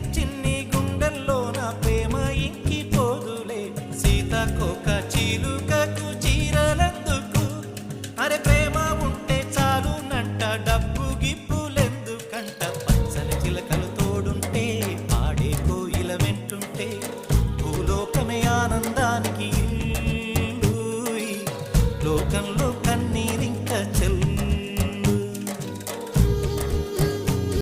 చిన్ని గుండెల్లో నా ప్రేమ ఇంకిపోదులే. సీతకొక చిలుకకు చీరలందుకు? అరే ప్రేమ ఉంటే చాలునంట డబ్బు గిప్పులెందుకంట పచ్చని చిలకలు తోడుంటే పాడే వెంటుంటే భూలోకమే ఆనందం